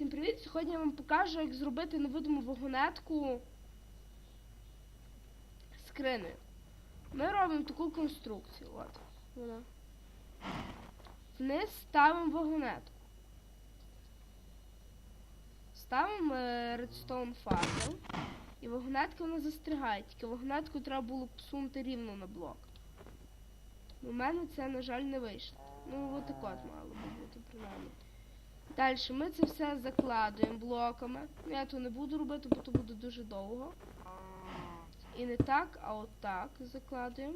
Всім привіт! Сьогодні я вам покажу, як зробити невидиму вагонетку скринею. Ми робимо таку конструкцію. От вона. Вниз ставимо вагонетку. Ставимо е, редстоун факел. І вагонетка вона застрягає. Тільки вагонетку треба було посунути рівно на блок. У мене це, на жаль, не вийшло. Ну, от так от мало би бути принаймні. Далі ми це все закладуємо блоками. Я то не буду робити, бо то буде дуже довго. І не так, а от закладуємо.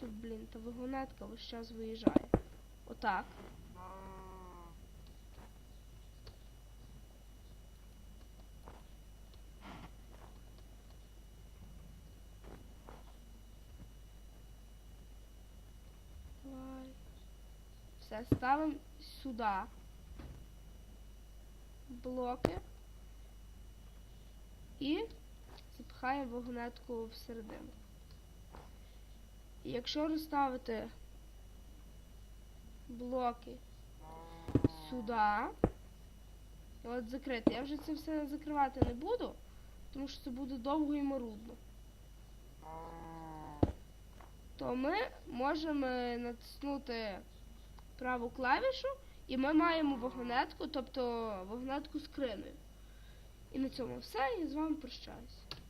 Тут, блін, та вагонетка весь час виїжджає. Отак. Все, ставимо сюди блоки і запихаємо вагонетку всередину. Якщо розставити блоки сюди, от закрити, я вже це все закривати не буду, тому що це буде довго і марудно. То ми можемо натиснути праву клавішу і ми маємо вагонетку, тобто вагонетку з криною. І на цьому все, Я з вами прощаюсь.